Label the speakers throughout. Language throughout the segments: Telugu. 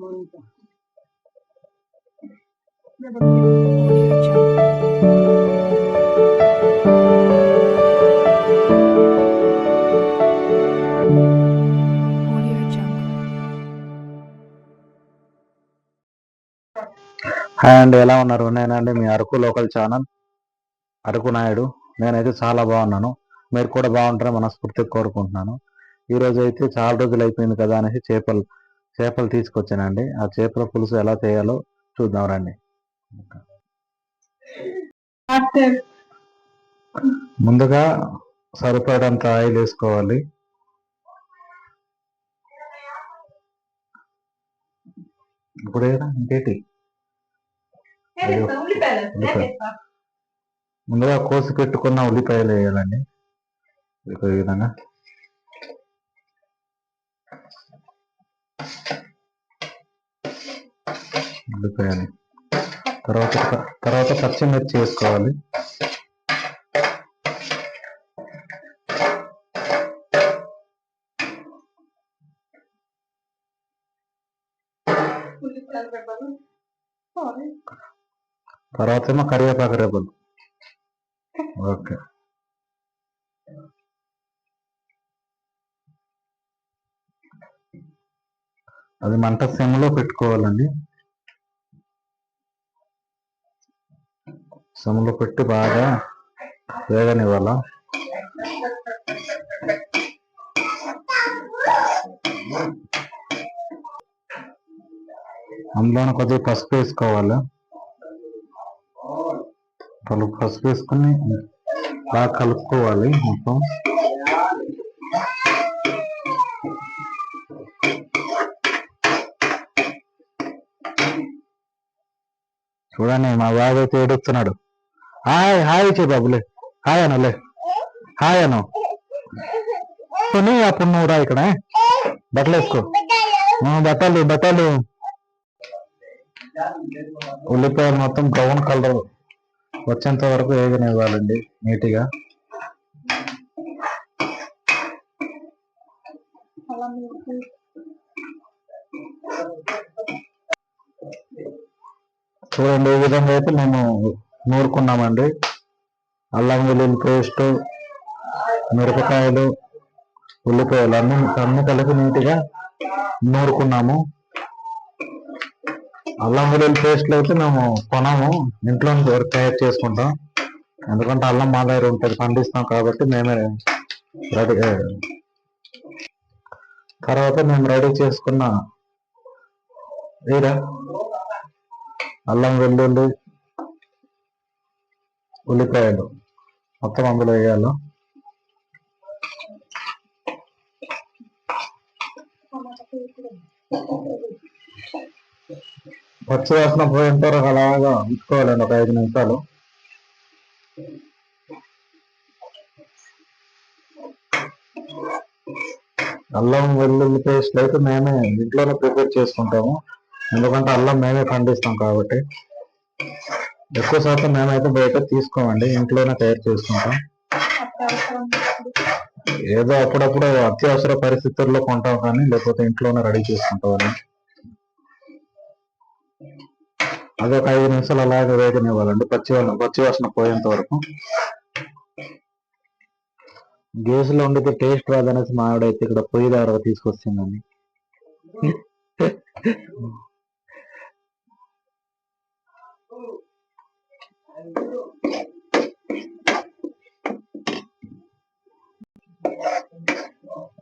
Speaker 1: హాయ్ అండి ఎలా ఉన్నారు? నేనండి మీ అరకు లోకల్ ఛానల్. అరకు నాయుడు. నేనైతే చాలా బాగున్నాను. మీరు కూడా బాగుంటారని మనస్ఫూర్తిగా కోరుకుంటున్నాను. ఈ అయితే చాలా రోజులు అయిపోయింది కదా అనేసి చేపలు చేపలు తీసుకొచ్చానండి. ఆ చేపల పులుసు ఎలా చేయాలో చూద్దాం రండి. ముందుగా సరిపడంత ఆయిల్ వేసుకోవాలి. ఇప్పుడు? ఇంకేటి. ముందుగా కోసి పెట్టుకున్న ఉల్లిపాయలు వేయాలండి. ఈ విధంగా? ఉల్లిపాయని తర్వాత తర్వాత పచ్చిమిర్చి వేసుకోవాలి. తర్వాత ఏమో కరివేపాకు రేపలు ఓకే. అది మంట సెమ్లో పెట్టుకోవాలండి. సెమ్లో పెట్టి బాగా వేగనివ్వాల? అందులోనే కొద్దిగా పసుపు వేసుకోవాలి. కలుపు పసుపు వేసుకొని బాగా కలుపుకోవాలి మొత్తం. చూడండి మా బాబు అయితే ఏడుస్తున్నాడు. హాయ్ హాయ్ చే బాబులే హాయ్ అనలే హాయ్ అను. కొని అప్పుడు నువ్వు రా ఇక్కడ బట్టలు వేసుకో. బట్టలు బట్టలు. ఉల్లిపాయలు మొత్తం బ్రౌన్ కలర్ వచ్చేంత వరకు వేగనివ్వాలండి నీట్గా. చూడండి ఈ విధంగా అయితే మేము నూరుకున్నామండి. అల్లం వెల్లుల్లి పేస్ట్ మిరపకాయలు ఉల్లిపాయలు అన్ని అన్ని కలిపి నీట్గా నూరుకున్నాము. అల్లం వెల్లుల్లి పేస్ట్లు అయితే మేము కొనము ఇంట్లో తయారు చేసుకుంటాం. ఎందుకంటే అల్లం మా దగ్గర ఉంటుంది పండిస్తాం కాబట్టి మేమే రెడీ తర్వాత మేము రెడీ చేసుకున్న ఏరా? అల్లం వెల్లుల్లి ఉల్లిపాయలు మొత్తం అందులో వేయాలి. పచ్చి వాసన పోయేంత వరకు అలాగా ఉంచుకోవాలండి ఒక ఐదు నిమిషాలు. అల్లం వెల్లుల్లి పేస్ట్ అయితే మేమే ఇంట్లోనే ప్రిపేర్ చేసుకుంటాము. ఎందుకంటే అల్లం మేమే పండిస్తాం కాబట్టి. ఎక్కువ శాతం మేమైతే బయట తీసుకోమండి ఇంట్లోనే తయారు చేసుకుంటాం. ఏదో అప్పుడప్పుడు అత్యవసర పరిస్థితుల్లో కొంటాం కానీ లేకపోతే ఇంట్లోనే రెడీ చేసుకుంటామని అది ఒక ఐదు నిమిషాలు అలాగే వేగనివ్వాలండి పచ్చి వాసన పచ్చి వాసన పోయేంత వరకు. గ్యాస్లో వండితే టేస్ట్ రాదనేసి మావిడైతే ఇక్కడ పొయ్యి దగ్గర తీసుకొచ్చిందండి.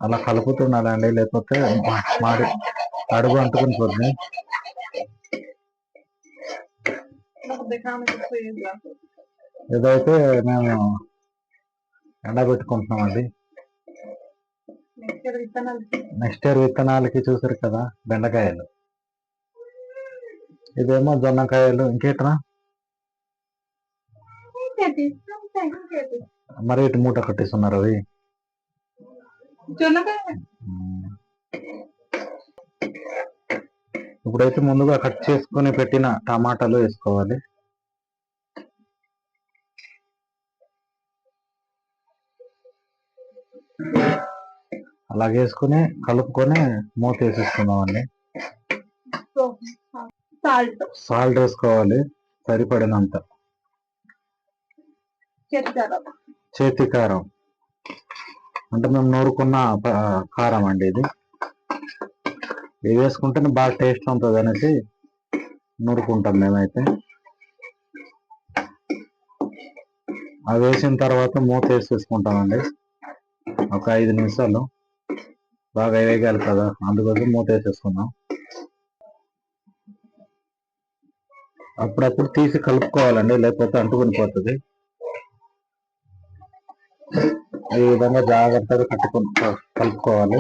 Speaker 1: అలా కలుపుతుండాలండి లేకపోతే మాడి అడుగు అంటుకుని పోతుంది ఇదైతే మేము ఎండబెట్టుకుంటున్నామండి నెక్స్ట్ ఇయర్ విత్తనాలకి చూసారు కదా బెండకాయలు. ఇదేమో జొన్నకాయలు ఇంకేట్రా? మరి ఇటు మూట కట్టేస్తున్నారు అవి. ఇప్పుడైతే ముందుగా కట్ చేసుకొని పెట్టిన టమాటాలు వేసుకోవాలి. అలాగే వేసుకొని కలుపుకొని మూత వేసేసుకుందామండి
Speaker 2: సాల్ట్.
Speaker 1: సాల్ట్ వేసుకోవాలి సరిపడినంత. చేతి కారం అంటే మేము నూరుకున్న కారం అండి ఇది. ఇది వేసుకుంటేనే బాగా టేస్ట్ ఉంటుంది అనేసి నూరుకుంటాం మేమైతే. అది వేసిన తర్వాత మూత వేసేసుకుంటామండి ఒక ఐదు నిమిషాలు. బాగా వేగాలి కదా అందుకోసం మూత వేసేసుకుందాం అప్పుడప్పుడు తీసి కలుపుకోవాలండి లేకపోతే అంటుకుని పోతుంది. ఈ విధంగా జాగ్రత్తగా కట్టుకొని కలుపుకోవాలి.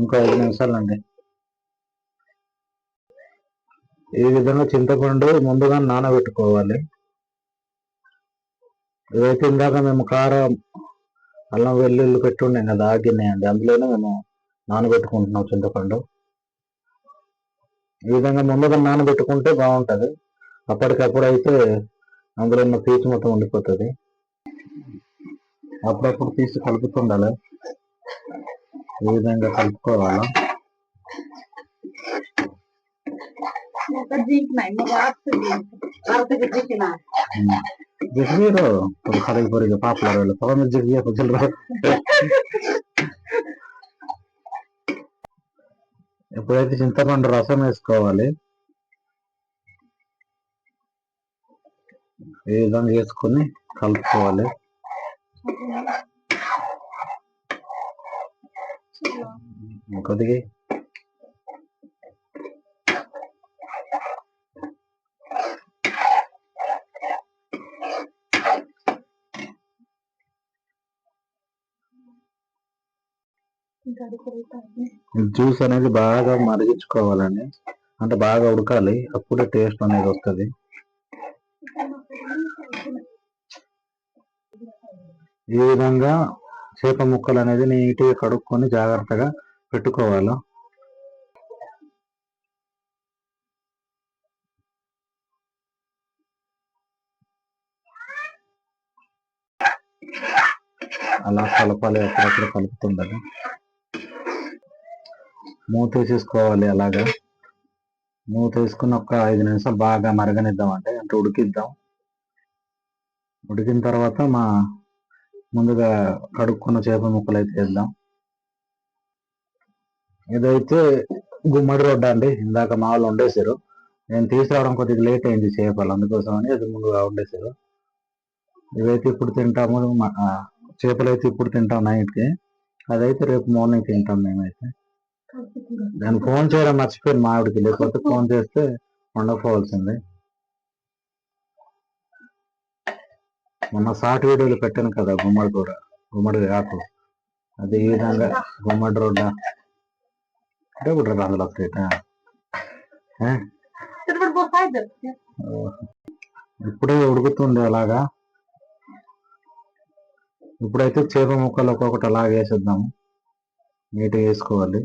Speaker 1: ఇంకో ఐదు నిమిషాలండి. ఈ విధంగా చింతపండు ముందుగా నానబెట్టుకోవాలి. ఇదైతే ఇందాక మేము కారం అల్లం వెల్లుల్లి పెట్టుండే కదా ఆగినాయండి. అందులోనే మేము నానబెట్టుకుంటున్నాం చింతపండు. ఈ విధంగా ముందుగా నానబెట్టుకుంటే బాగుంటది. అప్పటికప్పుడు అయితే అందులో ఉన్న పీచు మొత్తం ఉండిపోతుంది. అప్పుడప్పుడు తీసి కలుపుతుండాలి. ఈ విధంగా కలుపుకోవాలా?
Speaker 2: ఒక
Speaker 1: కడగి పొరిగి పాపల వాళ్ళు. పవన్ ఎప్పుడైతే చింతపండు రసం వేసుకోవాలి ఈ విధంగా వేసుకొని కలుపుకోవాలి. కొద్దిగా
Speaker 2: ఇంకా అది కొడుతుంది
Speaker 1: జ్యూస్ అనేది బాగా మరిగించుకోవాలండి అంటే బాగా ఉడకాలి. అప్పుడే టేస్ట్ అనేది వస్తుంది. ఈ విధంగా చేప ముక్కలు అనేది నీట్గా కడుక్కొని జాగ్రత్తగా పెట్టుకోవాలి. అలా కలపాలి అప్పుడప్పుడు కలుపుతుండాలి మూత వేసేసుకోవాలి అలాగా. మూత వేసుకుని ఒక ఐదు నిమిషాలు బాగా మరగనిద్దాం అంటే అంటే ఉడికిద్దాం. ఉడికిన తర్వాత మా ముందుగా కడుక్కున్న చేప ముక్కలు అయితే వేద్దాం. ఇదైతే గుమ్మడి రొడ్డ అండి ఇందాక మా వాళ్ళు వండేసారు నేను తీసుకురావడం కొద్దిగా లేట్ అయింది చేపలు అందుకోసం అని అది ముందుగా వండేసారు ఇవైతే ఇప్పుడు తింటాము చేపలు అయితే ఇప్పుడు తింటాం నైట్కి. అదైతే రేపు మార్నింగ్ తింటాం మేమైతే. నేను ఫోన్ చేయడం మర్చిపోయాను మా ఆవిడకి. లేకపోతే ఫోన్ చేస్తే ఉండకపోవాల్సింది. మొన్న షార్ట్ వీడియోలు పెట్టాను కదా గుమ్మడి కూర గుమ్మడి ఆకు. అది ఈ విధంగా? గుమ్మడి రోడ్డ? అంటే
Speaker 2: పోతాయి
Speaker 1: ఇప్పుడే ఉడుకుతుంది అలాగా? ఇప్పుడైతే చేప ముక్కలు ఒక్కొక్కటి అలాగే వేసేద్దాము. నీట్గా వేసుకోవాలి.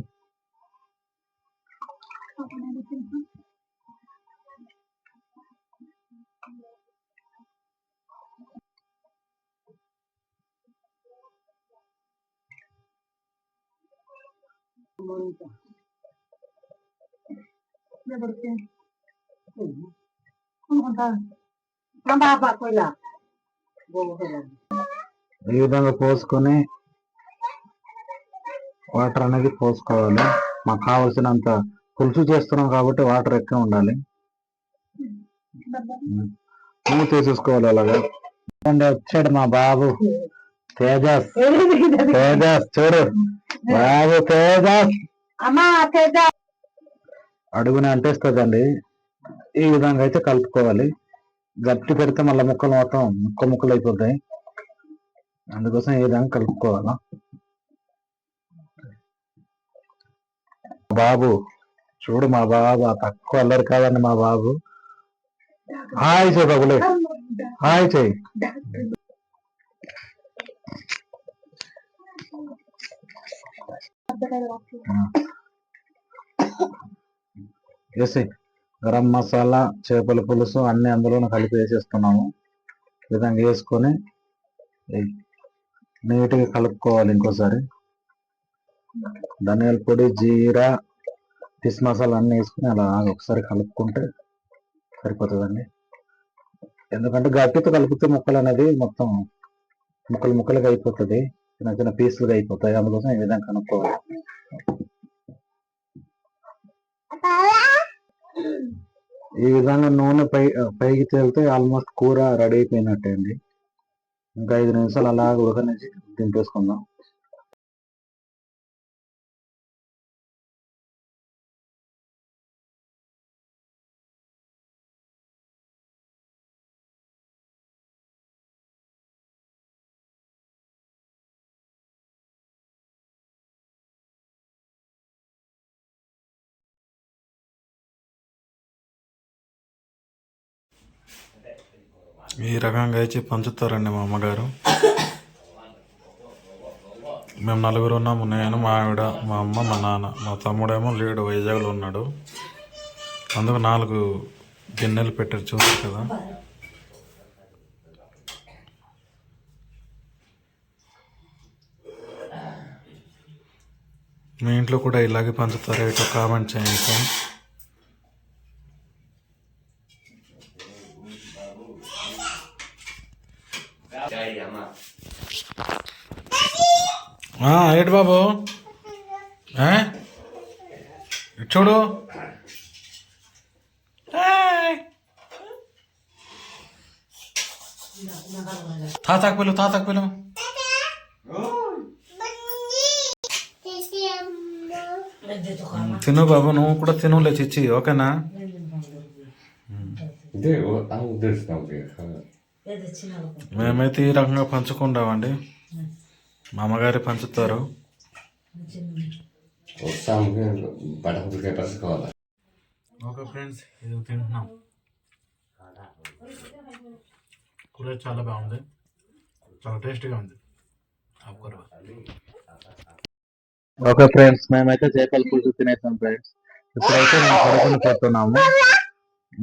Speaker 2: బాబా కొయ్యా
Speaker 1: ఈ విధంగా పోసుకొని వాటర్ అనేది పోసుకోవాలి మాకు కావాల్సినంత పులుసు చేస్తున్నాం కాబట్టి వాటర్ ఎక్కువ ఉండాలి మూత తీసేసుకోవాలి అలాగా చూడండి, వచ్చాడు మా బాబు తేజస్. తేజస్ చూడు. బాబు తేజస్. అడుగున అంటేస్తుందండి. ఈ విధంగా అయితే కలుపుకోవాలి. గట్టి పెడితే మళ్ళీ ముక్కలు మొత్తం ముక్క ముక్కలు అయిపోతాయి అందుకోసం ఈ విధంగా కలుపుకోవాలా? బాబు చూడు మా బాబు ఆ తక్కువ అల్లరి కాదండి మా బాబు. హాయ్ చేయి బాబులే. హాయ్ చేయి. వేసి గరం మసాలా చేపల పులుసు అన్ని అందులోనే కలిపి వేసేస్తున్నాము. విధంగా వేసుకొని నీట్గా కలుపుకోవాలి ఇంకోసారి. ధనియాల పొడి జీరా పిస్ మసాలా అన్నీ వేసుకుని అలా ఒకసారి కలుపుకుంటే సరిపోతుందండి. ఎందుకంటే గట్టితో కలిపితే ముక్కలు అనేది మొత్తం ముక్కలు ముక్కలుగా అయిపోతుంది. చిన్న చిన్న పీసులుగా అయిపోతాయి అందుకోసం ఈ విధంగా కనుక్కోవాలి ఈ విధంగా నూనె పై పైకి తేలితే ఆల్మోస్ట్ కూర రెడీ అయిపోయినట్టే అండి ఇంకా ఐదు నిమిషాలు అలా ఉడకనిచ్చి దింపేసుకుందాం.
Speaker 3: ఈ రకంగా అయితే పంచుతారండి మా అమ్మగారు. మేము నలుగురు ఉన్నాము నేను మా ఆవిడ మా అమ్మ మా నాన్న. మా తమ్ముడేమో లేడు వైజాగ్లో ఉన్నాడు. అందుకు నాలుగు గిన్నెలు పెట్టారు చూసారు కదా. మీ ఇంట్లో కూడా ఇలాగే పంచుతారు? ఇటు కామెంట్ చేయండి ఏంటి బాబు? చూడు. తాతాకు పిలు తాతాకు పిలు. తిను బాబు నువ్వు కూడా తినులే చిచ్చి ఓకేనా? మేమైతే ఈ రకంగా పంచుకుంటామండి. మా అమ్మగారి పంచుతారు. ఓకే ఫ్రెండ్స్ ఇది తింటున్నాం. కూర చాలా బాగుంది. చాలా టేస్టీగా ఉంది.
Speaker 1: ఓకే ఫ్రెండ్స్ మేమైతే చేపల పులుసు తినేసాం ఫ్రెండ్స్. ఇప్పుడైతే మేము పడుకుని పోతున్నాము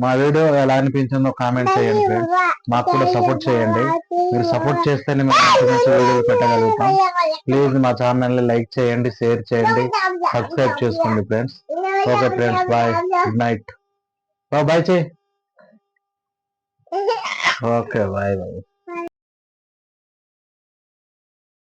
Speaker 1: మా వీడియో ఎలా అనిపించిందో కామెంట్ చేయండి. ఫ్రెండ్స్ మాకు కూడా సపోర్ట్ చేయండి. మీరు సపోర్ట్ చేస్తేనే మేము మంచి మంచి వీడియోలు పెట్టగలుగుతాం. ప్లీజ్ మా ఛానల్ని లైక్ చేయండి షేర్ చేయండి సబ్స్క్రైబ్ చేసుకోండి friends okay friends bye good night bye చేయి ఓకే బాయ్ బాయ్